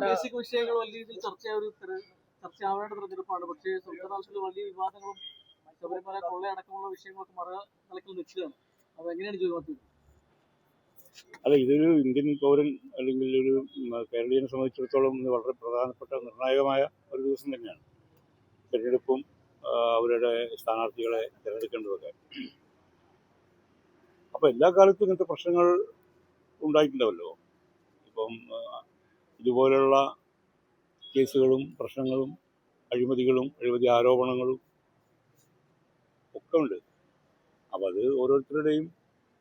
പ്രാദേശിക വിഷയങ്ങൾ വലിയ രീതിയിൽ ചർച്ചയായ ചർച്ചയാവേണ്ട തെരഞ്ഞെടുപ്പാണ് പക്ഷേ സംസ്ഥാനത്തിൽ വലിയ വിവാദങ്ങളും ശബരിമല കൊള്ളയടക്കമുള്ള വിഷയങ്ങളൊക്കെ മറ നിലക്കിൽ നിൽക്കുകയാണ് അത് എങ്ങനെയാണ് ചോദ്യം അല്ല ഇതൊരു ഇന്ത്യൻ പൗരൻ അല്ലെങ്കിൽ ഒരു കേരളീയനെ സംബന്ധിച്ചിടത്തോളം ഇന്ന് വളരെ പ്രധാനപ്പെട്ട നിർണായകമായ ഒരു ദിവസം തന്നെയാണ്. തിരഞ്ഞെടുപ്പും അവരുടെ സ്ഥാനാർത്ഥികളെ തിരഞ്ഞെടുക്കേണ്ടതൊക്കെ. അപ്പോൾ എല്ലാ കാലത്തും ഇങ്ങനത്തെ പ്രശ്നങ്ങൾ ഉണ്ടായിട്ടുണ്ടാവല്ലോ? ഇപ്പം ഇതുപോലുള്ള കേസുകളും പ്രശ്നങ്ങളും അഴിമതികളും അഴിമതി ആരോപണങ്ങളും ഒക്കെ ഉണ്ട് അപ്പോൾ അത് ഓരോരുത്തരുടെയും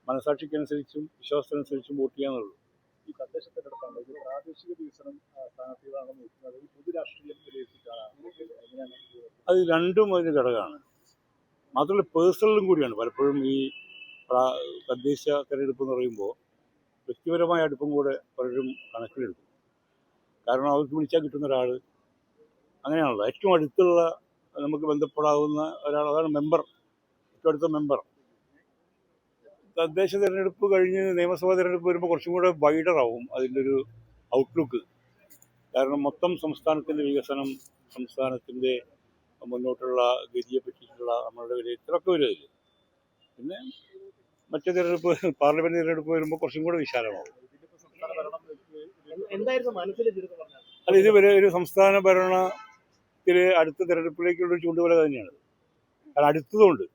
മനസാക്ഷിക്കനുസരിച്ചും വിശ്വാസത്തിനനുസരിച്ചും വോട്ട് ചെയ്യാന്നുള്ളൂ. ഈ തദ്ദേശ തെരഞ്ഞെടുപ്പാണ് ഇത് പ്രാദേശിക വികസനം സ്ഥാനാർത്ഥികളാണ് നോക്കുന്നത് ഈ പൊതു രാഷ്ട്രീയം അത് രണ്ടും അതിന് ഘടകമാണ്. മാത്രമല്ല പേഴ്സണലും കൂടിയാണ്. പലപ്പോഴും ഈ തദ്ദേശ തെരഞ്ഞെടുപ്പ് എന്ന് പറയുമ്പോൾ വ്യക്തിപരമായ അടുപ്പും കൂടെ പലരും കണക്കിലെടുക്കും. കാരണം അവർക്ക് വിളിച്ചാൽ കിട്ടുന്ന ഒരാൾ അങ്ങനെയാണല്ലോ. ഏറ്റവും അടുത്തുള്ള നമുക്ക് ബന്ധപ്പെടാവുന്ന ഒരാൾ അതാണ് മെമ്പർ. ഏറ്റവും അടുത്ത മെമ്പർ. തദ്ദേശ തിരഞ്ഞെടുപ്പ് കഴിഞ്ഞ് നിയമസഭാ തിരഞ്ഞെടുപ്പ് വരുമ്പോൾ കുറച്ചും കൂടെ വൈഡറാവും അതിന്റെ ഒരു ഔട്ട്ലുക്ക് കാരണം മൊത്തം സംസ്ഥാനത്തിന്റെ വികസനം സംസ്ഥാനത്തിന്റെ മുന്നോട്ടുള്ള ഗതിയെ പറ്റിയിട്ടുള്ള നമ്മളുടെ വിലയിരുത്തലൊക്കെ വരും അതിൽ പിന്നെ മറ്റു തിരഞ്ഞെടുപ്പ് പാർലമെന്റ് തിരഞ്ഞെടുപ്പ് വരുമ്പോൾ കുറച്ചും കൂടെ വിശാലമാവും ഇതിലിപ്പോ സംസ്ഥാന ഭരണം ഇത് എന്തായിരുന്നു മനസ്സിൽ ചുരുക്കം പറഞ്ഞത് അല്ല ഇത് വരെ ഒരു സംസ്ഥാന ഭരണത്തിൽ അടുത്ത തിരഞ്ഞെടുപ്പിലേക്കുള്ള ചൂണ്ടുപോലെ ചൂണ്ടുവല തന്നെയാണ്. കാരണം അടുത്തതുകൊണ്ട്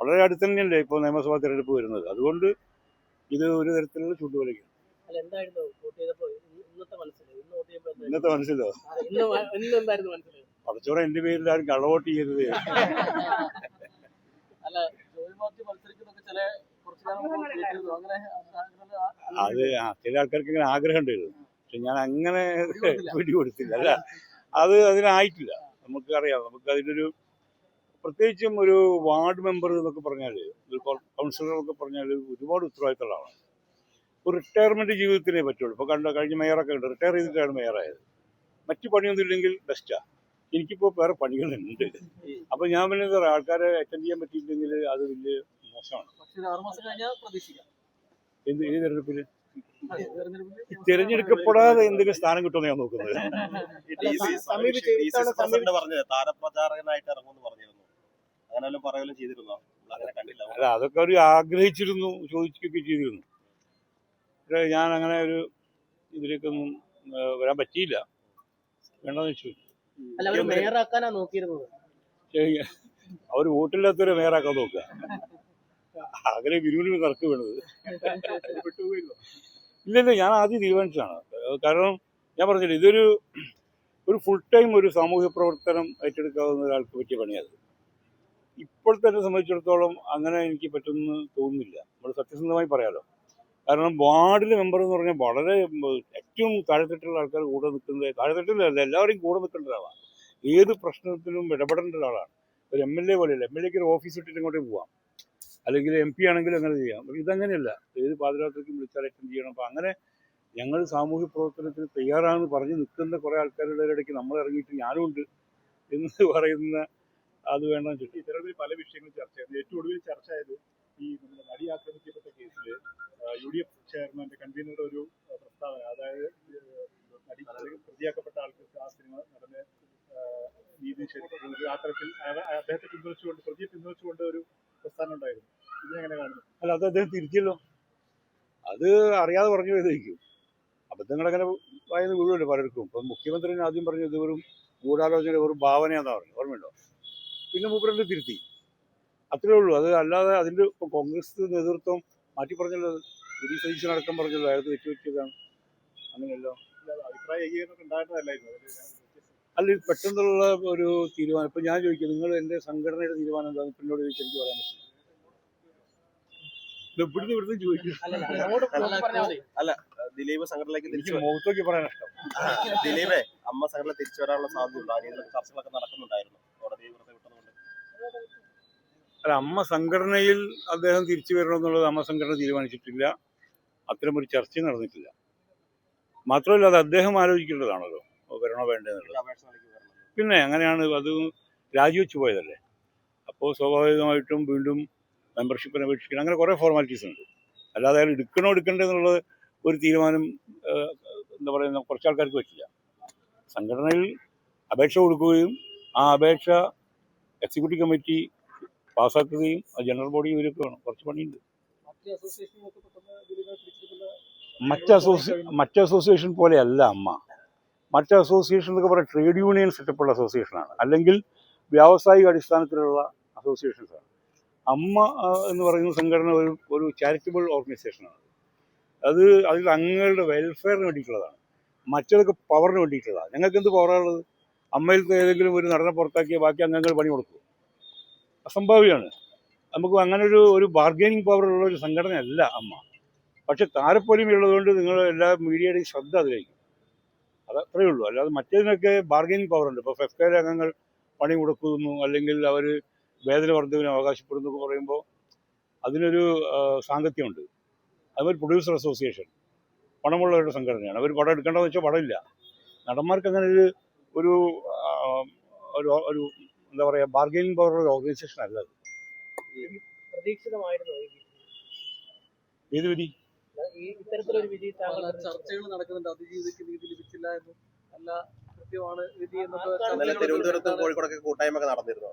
വളരെ അടുത്ത് തന്നെയല്ലേ ഇപ്പോൾ നിയമസഭാ തെരഞ്ഞെടുപ്പ് വരുന്നത്. അതുകൊണ്ട് ഇത് ഒരു തരത്തിലുള്ള ചൂണ്ടുവലയ്ക്കാണ് ഇന്നത്തെ മനസ്സിലോ? കുറച്ചുകൂടെ എന്റെ പേരിൽ ആരും കള്ളവോട്ട് ചെയ്യരുത്. അത് ചില ആൾക്കാർക്ക് ഇങ്ങനെ ആഗ്രഹം ഉണ്ടായിരുന്നു. പക്ഷെ ഞാൻ അങ്ങനെ പിടികൊടുത്തില്ല. അല്ല അത് അതിനായിട്ടില്ല. നമുക്കറിയാം. നമുക്ക് അതിനൊരു പ്രത്യേകിച്ചും ഒരു വാർഡ് മെമ്പർ എന്നൊക്കെ പറഞ്ഞാൽ ഒരു കൗൺസിലർ എന്നൊക്കെ പറഞ്ഞാൽ ഒരുപാട് ഉത്തരവാദിത്തമുള്ള ആളാണ്. ഒരു റിട്ടയർമെന്റ് ജീവിതത്തിലേ പറ്റുള്ളൂ. ഇപ്പോൾ കണ്ട കഴിഞ്ഞ മേയറൊക്കെ ഉണ്ട്. റിട്ടയർ ചെയ്തിട്ടാണ് മേയറായത്. മറ്റു പണിയൊന്നും ഇല്ലെങ്കിൽ ബെസ്റ്റാ എനിക്കിപ്പോൾ വേറെ പണികളുണ്ട്. അപ്പോൾ ഞാൻ പിന്നെ എന്താ പറയുക ആൾക്കാരെ അറ്റൻഡ് ചെയ്യാൻ പറ്റിയില്ലെങ്കിൽ അത് വലിയ മോശമാണ്. പക്ഷേ ആറ് മാസം കഴിഞ്ഞാൽ പ്രതീക്ഷിക്കാം. എന്ത് ഏത് തെരഞ്ഞെടുപ്പിൽ തിരഞ്ഞെടുക്കപ്പെടാതെ എന്തെങ്കിലും സ്ഥാനം കിട്ടുമെന്ന് ഞാൻ നോക്കുന്നത്. താരപ്രചാരകനായിട്ട് ഇറങ്ങുമെന്ന് പറഞ്ഞിരുന്നു. അങ്ങനെ ചെയ്തിരുന്നോ? അല്ല അതൊക്കെ അവർ ആഗ്രഹിച്ചിരുന്നു ചോദിക്കുകയൊക്കെ ചെയ്തിരുന്നു. പക്ഷേ ഞാൻ അങ്ങനെ ഒരു ഇതിലേക്കൊന്നും വരാൻ പറ്റിയില്ല. വേണ്ടെന്ന് വെച്ചു. അല്ല അവർ വോട്ടില്ലാത്തവരെ മേയറാക്കാൻ നോക്കുക. അങ്ങനെ വിരുവിന് കറക്ക് വീണത് വിട്ടുപോയില്ലോ ഇല്ലല്ല ഞാൻ ആദ്യം തീരുമാനിച്ചതാണ്. കാരണം ഞാൻ പറഞ്ഞില്ല ഇതൊരു ഒരു ഫുൾ ടൈം ഒരു സാമൂഹ്യ പ്രവർത്തനം ഏറ്റെടുക്കാവുന്ന ഒരാൾക്ക് പറ്റിയ പണിയത്. ഇപ്പോഴത്തെ എന്നെ സംബന്ധിച്ചിടത്തോളം അങ്ങനെ എനിക്ക് പറ്റുമെന്ന് തോന്നുന്നില്ല. നമ്മൾ സത്യസന്ധമായി പറയാലോ. കാരണം വാർഡിലെ മെമ്പർ എന്ന് പറഞ്ഞാൽ വളരെ ഏറ്റവും താഴെത്തട്ടുള്ള ആൾക്കാർ കൂടെ നിൽക്കുന്നത് താഴെത്തട്ടിലല്ല എല്ലാവരെയും കൂടെ നിൽക്കേണ്ട ഒരാളാണ്. ഏത് പ്രശ്നത്തിലും ഇടപെടേണ്ട ഒരാളാണ്. ഒരു എം എൽ എ പോലെയല്ല എം എൽ എക്ക് ഒരു ഓഫീസ് ഇട്ടിട്ട് ഇങ്ങോട്ടേ പോവാം. അല്ലെങ്കിൽ എം പി ആണെങ്കിലും അങ്ങനെ ചെയ്യാം. ഇതങ്ങനെയല്ല. ഏത് പാതിരാത്രിക്കും വിളിച്ചാൽ അറ്റൻഡ് ചെയ്യണം. അപ്പം അങ്ങനെ ഞങ്ങൾ സാമൂഹ്യ പ്രവർത്തനത്തിന് തയ്യാറാണെന്ന് പറഞ്ഞ് നിൽക്കുന്ന കുറേ ആൾക്കാരുടെ ഇടയ്ക്ക് നമ്മൾ ഇറങ്ങിയിട്ട് ഞാനും ഉണ്ട് എന്ന് പറയുന്ന അത് വേണം ചുറ്റി ഇത്തരത്തിൽ പല വിഷയങ്ങളും ചർച്ച ചെയ്യുന്നത് ഏറ്റവും ഒടുവിൽ ചർച്ച ആയത് ഈ നമ്മുടെ നടി ആക്രമിക്കപ്പെട്ട കേസിൽ യു ഡി എഫ് ചെയർമാന്റെ കൺവീനറുടെ ഒരു പ്രസ്താവന. അതായത് നടി പ്രതിയാക്കപ്പെട്ട ആൾക്ക് ആ സിനിമ നടന് നീതി നിഷേധിക്കുന്നത് ആ തരത്തിൽ അദ്ദേഹത്തെ പിന്തുണച്ചുകൊണ്ട് പ്രതിയെ പിന്തുണച്ചുകൊണ്ട് ഒരു പ്രസ്ഥാനം ഉണ്ടായിരുന്നു ഇതിനെങ്ങനെ കാണുന്നു? അല്ല അത് അദ്ദേഹം തിരിച്ചല്ലോ. അത് അറിയാതെ പറഞ്ഞു പോയതായിരിക്കും. അബദ്ധങ്ങളങ്ങനെ വായന്ന് വീഴുമല്ലോ പലർക്കും. ഇപ്പം മുഖ്യമന്ത്രി ആദ്യം പറഞ്ഞു ഇത് വെറും ഗൂഢാലോചന വെറും ഭാവനയാണെന്ന് പറഞ്ഞു ഓർമ്മയുണ്ടോ? പിന്നെ മൂപ്പരണ്ട് തിരുത്തി. അത്രേ ഉള്ളൂ. അത് അല്ലാതെ അതിന്റെ ഇപ്പം കോൺഗ്രസ് നേതൃത്വം മാറ്റി പറഞ്ഞല്ലോ. നടക്കാൻ അടക്കം പറഞ്ഞല്ലോ. അയാൾക്ക് തെറ്റുപറ്റിയതാണ്. അങ്ങനെയല്ലോ. അഭിപ്രായം അഭിപ്രായ ഏകീകരണം ഉണ്ടായിരുന്നതല്ലായിരുന്നു. അതിൽ ഞാൻ അല്ല പെട്ടെന്നുള്ള ഒരു തീരുമാനം. ഇപ്പം ഞാൻ ചോദിക്കും നിങ്ങൾ എന്റെ സംഘടനയുടെ തീരുമാനം എന്താണെന്ന് ഇപ്പം എന്നോട് ചോദിച്ചാൽ എനിക്ക് പറയാൻ പറ്റും ഇവിടുന്ന് ചോദിക്കും. മതി ദിലീപ് സംഘടനയിലേക്ക് തിരിച്ചു മുഖത്തോക്കി പറയാൻ ഇഷ്ടം. ദിലീപേ അമ്മ സംഘടന തിരിച്ചു വരാനുള്ള സാധ്യതയുണ്ട്. ആ ചർച്ചകളൊക്കെ നടക്കുന്നുണ്ടായിരുന്നു. കോടതി വെറുതെ വിട്ടതുകൊണ്ട് അല്ല അമ്മ സംഘടനയിൽ അദ്ദേഹം തിരിച്ചു വരണമെന്നുള്ളത് അമ്മ സംഘടന തീരുമാനിച്ചിട്ടില്ല. അത്തരമൊരു ചർച്ചയും നടന്നിട്ടില്ല. മാത്രമല്ല അത് അദ്ദേഹം ആലോചിക്കേണ്ടതാണല്ലോ. വരണോ വേണ്ടതെന്നുള്ളത് അപേക്ഷ പിന്നെ അങ്ങനെയാണ് അത് രാജിവെച്ച് പോയതല്ലേ. അപ്പോൾ സ്വാഭാവികമായിട്ടും വീണ്ടും മെമ്പർഷിപ്പിനെ അപേക്ഷിക്കണം. അങ്ങനെ കുറേ ഫോർമാലിറ്റീസ് ഉണ്ട്. അല്ലാതെ അയാൾ എടുക്കണോ എടുക്കണ്ടെന്നുള്ളത് ഒരു തീരുമാനം എന്താ പറയുക കുറച്ച് ആൾക്കാർക്ക് പറ്റില്ല. സംഘടനയിൽ അപേക്ഷ കൊടുക്കുകയും ആ അപേക്ഷ എക്സിക്യൂട്ടീവ് കമ്മിറ്റി പാസ്സാക്കുകയും ആ ജനറൽ ബോഡി ഇവരൊക്കെ വേണം. കുറച്ച് പണിയുണ്ട്. മറ്റ് അസോസിയേഷനൊക്കെ പെട്ടെന്ന് ദിലീപിനെ പിടിച്ചെടുക്കുന്ന മറ്റ് അസോസി മറ്റ് അസോസിയേഷൻ പോലെയല്ല അമ്മ. മറ്റ് അസോസിയേഷൻ എന്നൊക്കെ പറയാം ട്രേഡ് യൂണിയൻ സെറ്റപ്പുള്ള അസോസിയേഷനാണ് അല്ലെങ്കിൽ വ്യാവസായിക അടിസ്ഥാനത്തിലുള്ള അസോസിയേഷൻസാണ് അമ്മ എന്ന് പറയുന്ന സംഘടന ഒരു ഒരു ചാരിറ്റബിൾ ഓർഗനൈസേഷനാണ് അത് അതിൽ അംഗങ്ങളുടെ വെൽഫെയറിന് വേണ്ടിയിട്ടുള്ളതാണ്. മറ്റതൊക്കെ പവറിന് വേണ്ടിയിട്ടുള്ളതാണ്. ഞങ്ങൾക്ക് എന്ത് പവറാണുള്ളത് അമ്മയിൽ ഏതെങ്കിലും ഒരു നടനെ പുറത്താക്കിയ ബാക്കി അംഗങ്ങൾ പണി കൊടുക്കും. അസംഭാവ്യമാണ് നമുക്ക് അങ്ങനെ ഒരു ഒരു ബാർഗൈനിങ് പവറുള്ള ഒരു സംഘടനയല്ല അമ്മ. പക്ഷെ താരപ്പൊലിമയുള്ളതുകൊണ്ട് നിങ്ങൾ എല്ലാ മീഡിയയുടെയും ശ്രദ്ധ അതിലേക്ക്. അത് അത്രയേ ഉള്ളൂ. അല്ലാതെ മറ്റേതിനൊക്കെ ബാർഗൈനിങ് പവർ ഉണ്ട്. ഇപ്പോൾ ഫെഫ്കയിലെ അംഗങ്ങൾ പണി കൊടുക്കുന്നു അല്ലെങ്കിൽ അവർ വേതന വർദ്ധവിന് അവകാശപ്പെടുന്നു എന്ന് പറയുമ്പോൾ അതിനൊരു സാങ്കത്യമുണ്ട്. അതുപോലെ പ്രൊഡ്യൂസർ അസോസിയേഷൻ പണമുള്ളവരുടെ സംഘടനയാണ്. അവർ പടം എടുക്കേണ്ടതെന്ന് വെച്ചാൽ പടമില്ല നടന്മാർക്ക് അങ്ങനെ ഒരു ഒരു ഒരു ഒരു എന്താ പറയുക ബാർഗൈനിങ് പവറുള്ള ഒരു ഓർഗനൈസേഷൻ അല്ല അത്. പ്രതീക്ഷിതമായിരുന്നു വിധി ഈ ഇത്തരത്തിലൊരു വിധി താങ്കൾ പല ചർച്ചകൾ നടക്കുന്നുണ്ട്. അതിജീവിതയ്ക്ക് നീതി ലഭിച്ചില്ല എന്നും അല്ല കൃത്യമാണ് വിധി തിരുവനന്തപുരത്തും. കോഴിക്കോടൊക്കെ കൂട്ടായ്മ നടന്നിരുന്നു?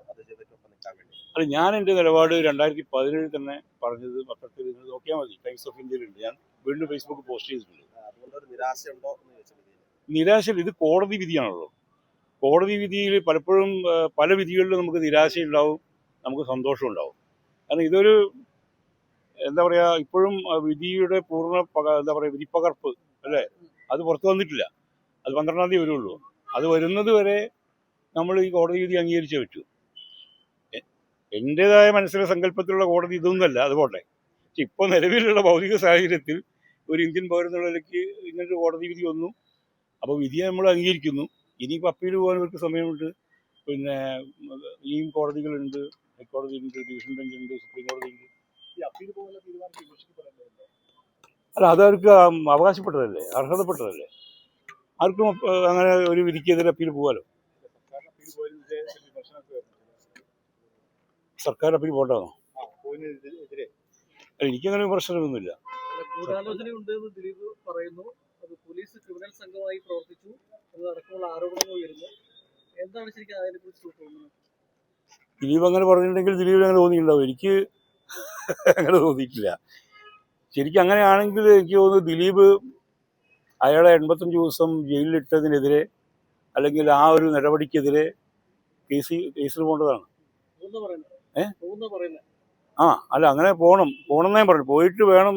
നിൽക്കാൻ വേണ്ടി. അല്ല ഞാൻ എന്റെ നിലപാട് രണ്ടായിരത്തി പതിനേഴിൽ തന്നെ പറഞ്ഞത് പത്രത്തിൽ നിങ്ങൾ നോക്കിയാൽ മതി. ടൈംസ് ഓഫ് ഇന്ത്യയിലുണ്ട് ഞാൻ വീണ്ടും ഫേസ്ബുക്ക് പോസ്റ്റ് ചെയ്തിട്ടുണ്ട്. നിരാശയുണ്ടോ നിരാശയിൽ ഇത് കോടതി വിധിയാണല്ലോ. കോടതി വിധിയിൽ പലപ്പോഴും പല വിധികളിലും നമുക്ക് നിരാശയുണ്ടാവും. നമുക്ക് സന്തോഷം ഉണ്ടാവും കാരണം ഇതൊരു എന്താ പറയുക ഇപ്പോഴും വിധിയുടെ പൂർണ എന്താ പറയുക വിധിപ്പകർപ്പ് അല്ലേ? അത് പുറത്തു വന്നിട്ടില്ല. അത് പന്ത്രണ്ടാം തീയതി വരുള്ളൂ. അത് വരുന്നത് വരെ നമ്മൾ ഈ കോടതി വിധി അംഗീകരിച്ചേ പറ്റൂ. എന്റെതായ മനസ്സിലെ സങ്കല്പത്തിലുള്ള കോടതി ഇതൊന്നുമല്ല അത് പോട്ടെ. പക്ഷെ ഇപ്പോൾ നിലവിലുള്ള ഭൗതിക സാഹചര്യത്തിൽ ഒരു ഇന്ത്യൻ പൗരനുള്ളിലേക്ക് ഇങ്ങനൊരു കോടതി വിധി വന്നു. അപ്പോൾ വിധിയെ നമ്മൾ അംഗീകരിക്കുന്നു. ഇനിയിപ്പോൾ അപ്പീൽ പോകാൻ ഇവർക്ക് സമയമുണ്ട്. പിന്നെ ഇനിയും കോടതികളുണ്ട് ഹൈക്കോടതി ഉണ്ട് ഡിവിഷൻ ബെഞ്ച് ഉണ്ട് സുപ്രീം കോടതി ഉണ്ട് ഈ അപ്പീൽ പോകുന്ന തീരുമാനം വിമർശിക്കപ്പെടേണ്ടതുണ്ട് അല്ല അതവർക്ക് അവകാശപ്പെട്ടതല്ലേ? അർഹതപ്പെട്ടതല്ലേ? ആർക്കും അങ്ങനെ ഒരു വിധിക്കെതിരെ അപ്പീൽ പോകാലോ സർക്കാർ അപ്പീൽ പോകണ്ടാണോ എനിക്കങ്ങനെ ഗൂഢാലോചനയുണ്ട് ദിലീപ് പറയുന്നു. അത് പോലീസ് ക്രിമിനൽ സംഘമായി പ്രവർത്തിച്ചു എന്നതടക്കമുള്ള ആരോപണങ്ങൾ ഉയരുന്നു. എന്താണ് ശരിക്കും അതിനെക്കുറിച്ച് തോന്നുന്നത് ദിലീപ് അങ്ങനെ പറഞ്ഞിട്ടുണ്ടെങ്കിൽ ദിലീപിന് അങ്ങനെ തോന്നിയിട്ടുണ്ടാവും. എനിക്ക് അങ്ങനെ തോന്നിയിട്ടില്ല. ശരിക്കും അങ്ങനെയാണെങ്കിൽ എനിക്ക് തോന്നുന്നു ദിലീപ് അയാളെ എൺപത്തഞ്ച് ദിവസം ജയിലിലിട്ടതിനെതിരെ അല്ലെങ്കിൽ ആ ഒരു നടപടിക്കെതിരെ കേസ് കേസിൽ പോകേണ്ടതാണ്. ആ അല്ല അങ്ങനെ പോകണം. പോകണമെന്നേ പറഞ്ഞു പോയിട്ട് വേണം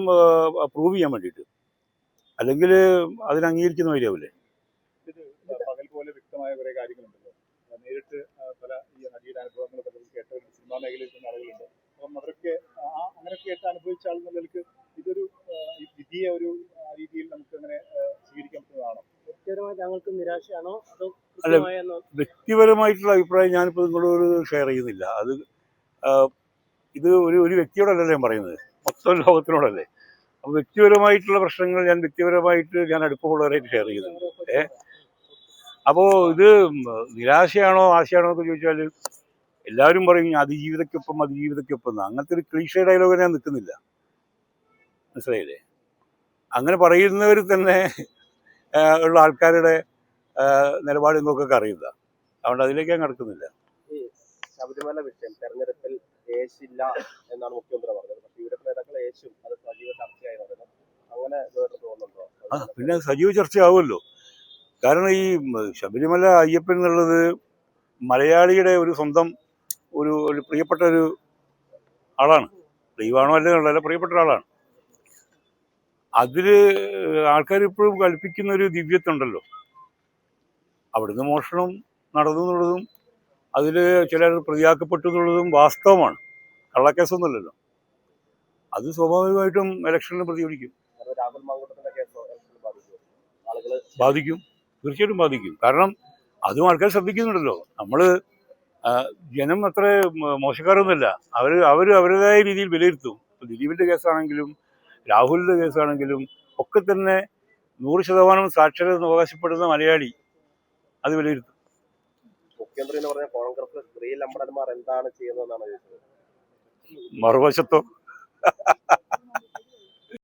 പ്രൂവ് ചെയ്യാൻ വേണ്ടിയിട്ട്. അല്ലെങ്കിൽ അതിന് അംഗീകരിക്കുന്ന മതിയാവില്ലേ ഇത് പകൽ പോലെ വ്യക്തമായ കുറെ കാര്യങ്ങളുണ്ടല്ലോ. ആ, നേരിട്ട് ആ, പല ഈ നടിയുടെ അനുഭവങ്ങൾ പലരും കേട്ടവർ സിനിമാ മേഖലയിൽ നിന്ന ആളുകളുണ്ട് അപ്പം അവരൊക്കെ ആ അങ്ങനെ കേട്ട് അനുഭവിച്ച ആൾ എന്ന നിലയ്ക്ക് ഇതൊരു ആ, ഈ വിധിയെ ഒരു ആ, രീതിയിൽ നമുക്ക് അങ്ങനെ ആ, സ്വീകരിക്കാൻ പറ്റുന്നതാണോ വ്യക്തിപരമായി അതോ അല്ല, വ്യക്തിപരമായിട്ടുള്ള അഭിപ്രായം ഞാനിപ്പോൾ നിങ്ങളോട് ഷെയർ ചെയ്യുന്നില്ല. അത് ഇത് ഒരു ഒരു വ്യക്തിയോടല്ലല്ലോ ഞാൻ പറയുന്നത്. മൊത്തം ലോകത്തിനോടല്ലേ. അപ്പോൾ വ്യക്തിപരമായിട്ടുള്ള പ്രശ്നങ്ങൾ ഞാൻ വ്യക്തിപരമായിട്ട് ഞാൻ അടുപ്പമുള്ളവരായിട്ട് ഷെയർ ചെയ്യുന്നുണ്ട്. ഏ? അപ്പോൾ ഇത് നിരാശയാണോ ആശയാണോ എന്ന് ചോദിച്ചാൽ എല്ലാവരും പറയും അതിജീവിതയ്ക്കൊപ്പം അതിജീവിതയ്ക്കൊപ്പം അങ്ങനത്തെ ഒരു ക്ലീഷ ഡയലോഗ് ഞാൻ നിൽക്കുന്നില്ല. മനസ്സിലായില്ലേ? അങ്ങനെ പറയുന്നവർ തന്നെ ഉള്ള ആൾക്കാരുടെ നിലപാട് നിങ്ങൾക്കൊക്കെ അറിയില്ല അതുകൊണ്ട് അതിലേക്ക് ഞാൻ കിടക്കുന്നില്ല ശബരിമല വിഷയം തെരഞ്ഞെടുപ്പിൽ ഏശില്ല എന്നാണ് മുഖ്യമന്ത്രി പറഞ്ഞത്. പക്ഷേ ഇവിടെ നേതാക്കൾ ഏശും അത് സജീവ ചർച്ചയായി പറയുന്നത് അങ്ങനെ തോന്നുന്നുണ്ടോ പിന്നെ സജീവ ചർച്ചയാവുമല്ലോ. കാരണം ഈ ശബരിമല അയ്യപ്പൻ എന്നുള്ളത് മലയാളിയുടെ ഒരു സ്വന്തം ഒരു ഒരു പ്രിയപ്പെട്ട ഒരു ആളാണ്. ദൈവമാണോ അല്ലെന്നുള്ള പ്രിയപ്പെട്ട ഒരാളാണ്. അതിൽ ആൾക്കാർ ഇപ്പോഴും കൽപ്പിക്കുന്ന ഒരു ദിവ്യത്വമുണ്ടല്ലോ അവിടുന്ന് മോഷണം നടന്നു എന്നുള്ളതും അതിൽ ചിലർ പ്രതിയാക്കപ്പെട്ടു എന്നുള്ളതും വാസ്തവമാണ്. കള്ളക്കേസൊന്നുമല്ലല്ലോ. അത് സ്വാഭാവികമായിട്ടും ഇലക്ഷനിൽ പ്രതികരിക്കും ബാധിക്കും. തീർച്ചയായിട്ടും ബാധിക്കും. കാരണം അതും ആൾക്കാർ ശ്രദ്ധിക്കുന്നുണ്ടല്ലോ. നമ്മൾ ജനം അത്ര മോശക്കാരൊന്നുമല്ല. അവർ അവർ അവരുടേതായ രീതിയിൽ വിലയിരുത്തും. ഇപ്പം ദിലീപിന്റെ കേസാണെങ്കിലും രാഹുലിന്റെ കേസാണെങ്കിലും ഒക്കെ തന്നെ നൂറ് ശതമാനം സാക്ഷരത അവകാശപ്പെടുന്ന മലയാളി അത് വിലയിരുത്തും മുഖ്യമന്ത്രി എന്ന് പറഞ്ഞ കോൺഗ്രസ് സ്ത്രീ ലംബടന്മാർ എന്താണ് ചെയ്യുന്നതെന്നാണ് ചോദിച്ചത്? മറുവശത്തോ